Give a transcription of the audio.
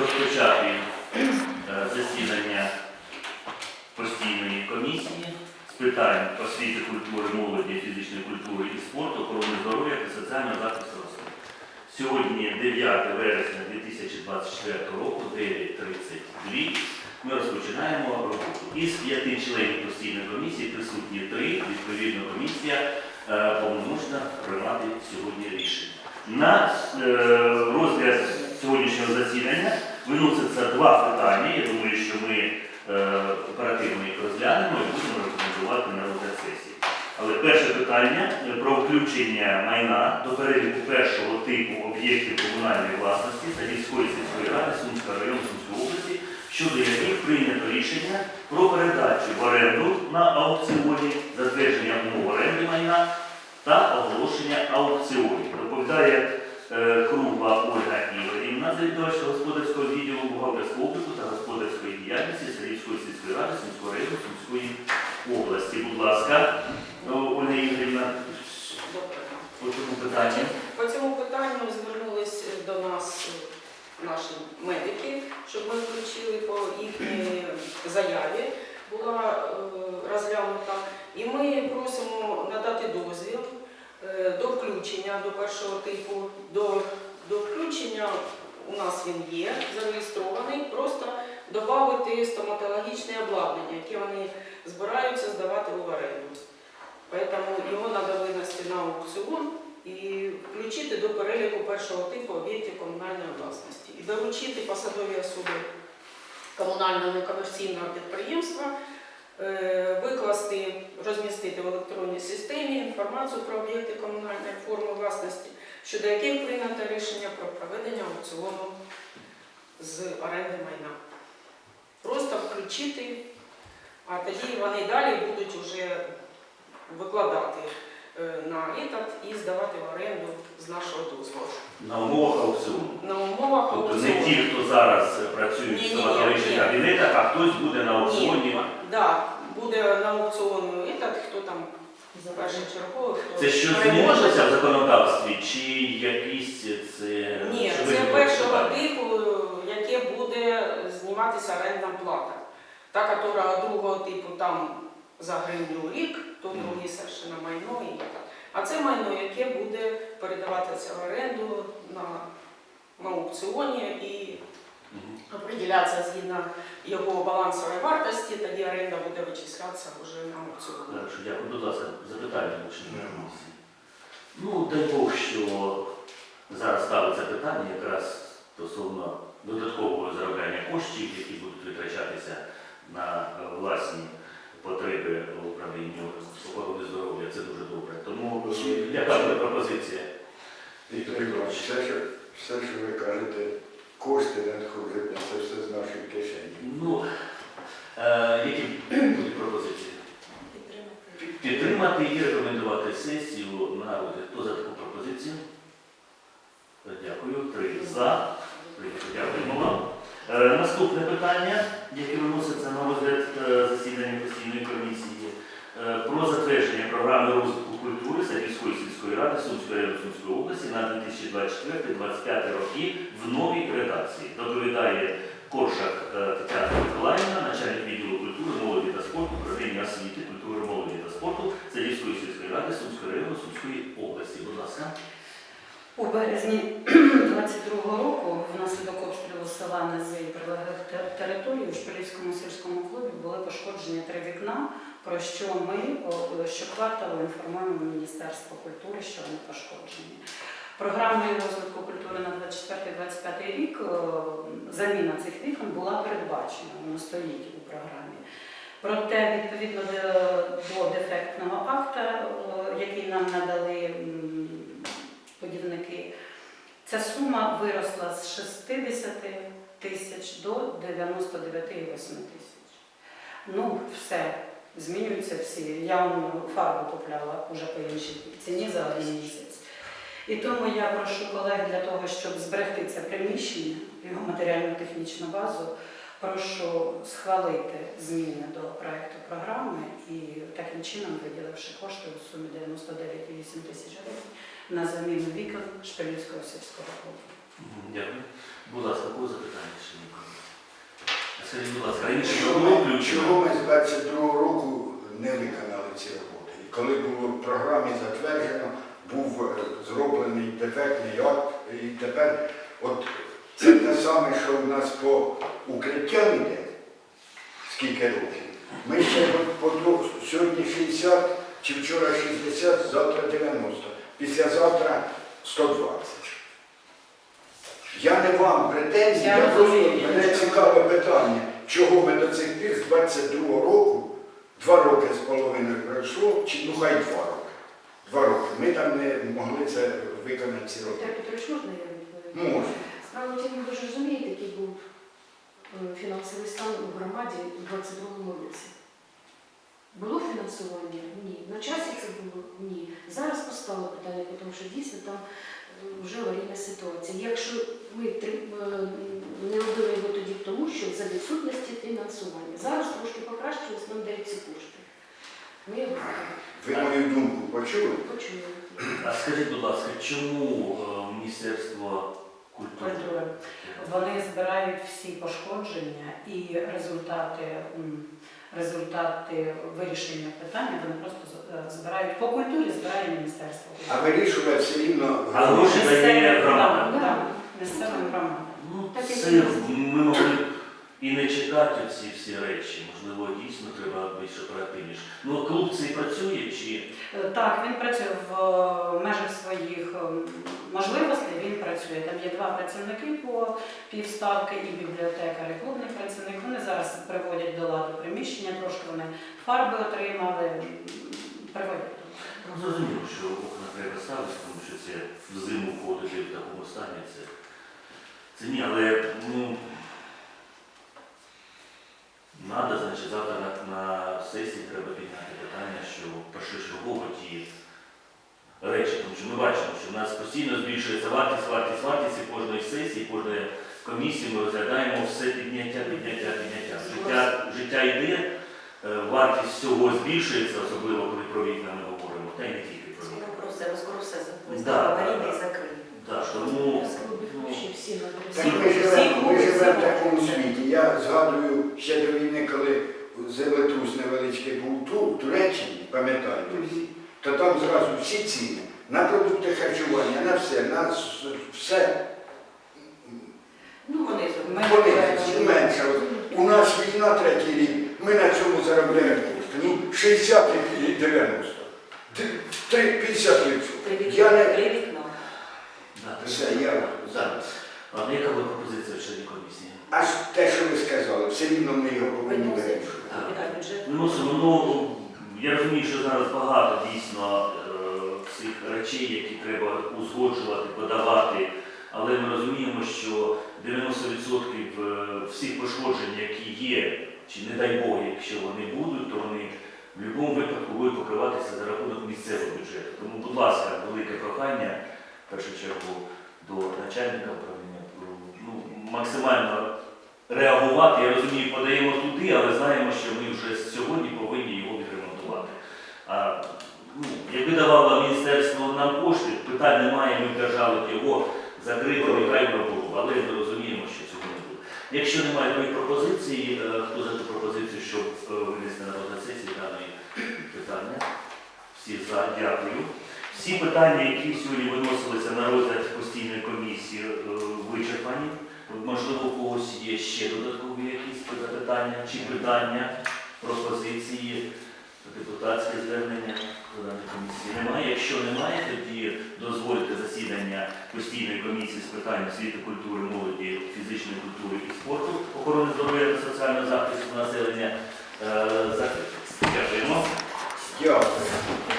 розпочати е, засідання постійної комісії з питань освіти, культури, молоді, фізичної культури і спорту, охорони здоров'я та соціального захисту рослин. Сьогодні 9 вересня 2024 року, 9.32. Ми розпочинаємо роботу. Із п'яти членів постійної комісії присутні три. Відповідно, комісія е, повномочна приймати сьогодні рішення. На е, розгляд сьогоднішнього засідання виноситься два питання. Я думаю, що ми е, оперативно їх розглянемо і будемо рекомендувати на розгляд сесії. Але перше питання е, про включення майна до переліку першого типу об'єктів комунальної власності та міської сільської ради Сумського району Сумської області, щодо яких прийнято рішення про передачу в оренду на аукціоні, затвердження умов оренди майна та оголошення аукціонів. Доповідає е, Кругла Ольга Ігорівна, завідувачка господарського відділу бухгалтерського обліку та господарської діяльності Сергійської сільської ради Сумського району Сумської області. Будь ласка, Ольга Ігорівна, по цьому питанню. По цьому питанню звернулись до нас наші медики, щоб ми включили по їхній заяві, була е, розглянута. І ми просимо надати дозвіл е, до включення до першого типу. До, у нас він є, зареєстрований, просто додати стоматологічне обладнання, яке вони збираються здавати в оренду. Тому його треба винести на аукціон і включити до переліку першого типу об'єктів комунальної власності і доручити посадовій особі комунального некомерційного підприємства е, викласти, розмістити в електронній системі інформацію про об'єкти комунальної форми власності, щодо яких прийнято рішення про проведення аукціону з оренди майна. Просто включити, а тоді вони далі будуть вже викладати е, на этот і здавати в оренду з нашого дозволу. На умовах аукціону. На умовах Тобто не ті, хто зараз працюють в стоматологічних кабінетах, а хтось буде на аукціоні. Ні, да, буде на аукціону этот, хто там першочерговий, хто Це що змінилося в законодавстві, чи якісь це Ні, це думаєте, першого типу, яке буде зніматися орендна плата. Та, яка другого типу там за гривню в рік, то Мгм. друге совершенно майно і так. А це майно, яке буде передаватися в оренду на, на аукціоні і Мгм. згідно його балансової вартості, тоді оренда буде вичислятися вже на аукціоні. Хорошо, дякую. Будь ласка, запитання члени комісії. Ну, дай Бог, що зараз ставиться питання якраз стосовно додаткового заробляння коштів, які будуть витрачатися на власні потреби управління охорони здоров'я. Це дуже добре. Тому яка буде пропозиція? Віктор що, все, що ви кажете, кошти надходять, це все з нашої кишені. Ну, е, які будуть пропозиції? Підтримати і рекомендувати сесію на розгляд. Хто за таку пропозицію? Дякую. Три за. Прийнято. Дякуємо вам. Е, Наступне питання, яке виноситься на розгляд е, засідання постійної комісії, е, про затвердження програми розвитку культури Садівської сільської ради Сумської району Сумської області на 2024-2025 роки в новій редакції. Доповідає Коршак е, Тетяна Миколаївна, начальник відділу культури, молоді та спорту, управління освіти, культури, молоді та спорту Садівської сільської ради Сумської району Сумської області. Будь ласка. У березні 22-го року внаслідок обстрілу села і прилеглих те- територій у Шпилівському сільському клубі були пошкоджені три вікна, про що ми о, щокварталу інформуємо Міністерство культури, що вони пошкоджені. Програмою розвитку культури на 24-25 рік заміна цих вікон була передбачена, воно стоїть у програмі. Проте, відповідно до, дефектного акта, який нам надали будівники, ця сума виросла з 60 тисяч до 99,8 тисяч. Ну, все, змінюються всі. Я фарбу купляла вже по іншій ціні за один місяць. І тому я прошу колег для того, щоб зберегти це приміщення, його матеріально-технічну базу, прошу схвалити зміни до проекту програми і таким чином виділивши кошти у сумі 99,8 тисяч гривень на заміну вікон Шпилівського сільського клубу. Дякую. Будь ласка, кого запитання? ще? Скажіть, будь ласка, раніше Чого було ми, включено? чого ми з 22-го року не виконали ці роботи? І коли було в програмі затверджено, був е, зроблений дефектний акт, і тепер от це те саме, що у нас по укриттям йде, скільки років. Ми ще по, сьогодні 60, чи вчора 60, завтра 90, післязавтра 120. Я не вам претензії, Я я, просто мене цікаве питання, чого ми до цих пір з 22 року, два роки з половиною пройшло, чи ну хай два роки. Два роки. Ми там не могли це виконати ці роки. Віктор Петрович, можна я відповім? Можна. Справа в тім, ви ж розумієте, який був е, фінансовий стан у громаді у 22-му році. Було фінансування? Ні. На часі це було? Ні. Зараз постало питання, тому що дійсно там вже аварійна ситуація. Якщо ми е, не робили його тоді тому, що за відсутності фінансування. Зараз трошки покращилось, нам дають ці кошти. Ми його Ви мою думку почули? почули. А скажіть, будь ласка, чому е, Міністерство культури? Культури. Вони збирають всі пошкодження і результати, м, результати вирішення питання вони просто з- е, збирають по культурі, збирає міністерство. А вирішує все рівно. А гроші дає громада. громадам, да, місцевим громадам. Ну, Так, як це і ми могли б і чекати ці всі речі. Можливо, дійсно треба більш оперативніше. Ну, клуб цей працює чи Е, Так, він працює в е, межах своїх ем, можливостей. Він працює. Там є два працівники по півставки і бібліотекар, і клубний працівник. Вони зараз приводять до ладу приміщення, трошки вони фарби отримали, приводять. ну, зрозуміло, що окна треба ставити, тому що це в зиму ходити в такому стані. Це, це ні, але ну. Надо, значить, завтра на, на сесії треба підняти питання, що першочергово ті речі, тому що ми бачимо, що в нас постійно збільшується вартість, вартість, вартість і кожної сесії, кожної комісії ми розглядаємо все підняття, підняття, підняття. Життя, життя йде, е, вартість всього збільшується, особливо коли про вікна ми говоримо, та й не тільки про Скоро вікна. про все, скоро все Да, Так, тому всі Так ми живемо, ми живемо в такому світі. Я згадую ще до війни, коли землетрус невеличкий був ту, в Туреччині, пам'ятаєте всі, то там зразу всі ціни на продукти харчування, на все, на все Ну, вони зменшили. У нас війна третій рік, ми на цьому заробляємо кошти. Ну, 60 і 90. 50 відсотків. Я не... Все, я зараз. А яка була пропозиція в членів комісії? Аж те, що ви сказали, все рівно ми його повинні. Так. Виносимо, ну я розумію, що зараз багато дійсно е, цих речей, які треба узгоджувати, подавати, але ми розуміємо, що 90% е, всіх пошкоджень, які є, чи не дай Бог, якщо вони будуть, то вони в будь-якому випадку будуть покриватися за рахунок місцевого бюджету. Тому, будь ласка, велике прохання, в першу чергу, до начальника управління, ну, максимально реагувати. Я розумію, подаємо туди, але знаємо, що ми вже сьогодні повинні його відремонтувати. А, ну, якби давало міністерство нам кошти, питань немає, ми держали його закритим і хай було. Але ми розуміємо, що цього не буде. Якщо немає такої пропозиції, е, хто за ту пропозицію, щоб е, винести на розгляд сесії даної питання? Всі за, дякую. Всі питання, які сьогодні виносилися на розгляд постійної комісії, е, вичерпані. Можливо, у когось є ще додаткові якісь запитання чи питання, пропозиції, депутатське звернення до даної комісії. Немає. Якщо немає, тоді дозвольте засідання постійної комісії з питань освіти, культури, молоді, фізичної культури і спорту, охорони здоров'я та соціального захисту населення е. Дякуємо. Дякую.